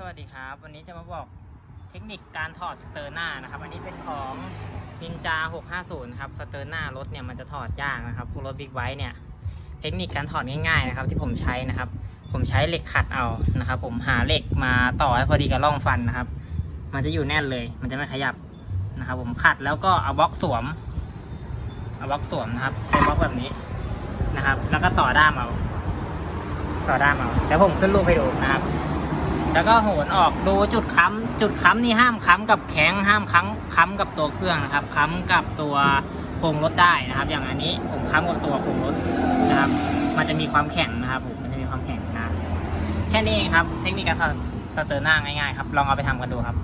สวัสดีครับ วันนี้จะมาบอกเทคนิคการถอดสเตอร์หน้านะครับ อันนี้เป็นของนินจา 650 ครับ สเตอร์หน้ารถเนี่ยมันจะถอดยากนะครับพวกรถบิ๊กไบค์เนี่ย เทคนิคการถอดง่ายๆนะครับ ที่ผมใช้นะครับ ผมใช้เหล็กขัดเอานะครับ ผมหาเหล็กมาต่อให้พอดีกับร่องฟันนะครับ มันจะอยู่แน่นเลย มันจะไม่ขยับนะครับ ผมขัดแล้วก็เอาบล็อกสวม เอาบล็อกสวมนะครับใช้บล็อกแบบนี้นะครับ แล้วก็ต่อด้ามเอา ต่อด้ามเอาเดี๋ยวผมขึ้นรูปให้ดูนะครับ แล้วก็โหนออกดูจุดค้ำจุดค้ำนี่ห้ามค้ำกับแข็งห้ามค้ำค้ำกับตัวเครื่องนะครับค้ำกับตัวโครงรถได้นะครับ อย่างอันนี้ผมค้ำกับตัวโครงรถนะครับ มันจะมีความแข็งนะครับผมมันจะมีความแข็งนะแค่นี้เองครับ เทคนิคการสเตอร์หน้าง่ายๆครับลองเอาไปทำกันดูครับ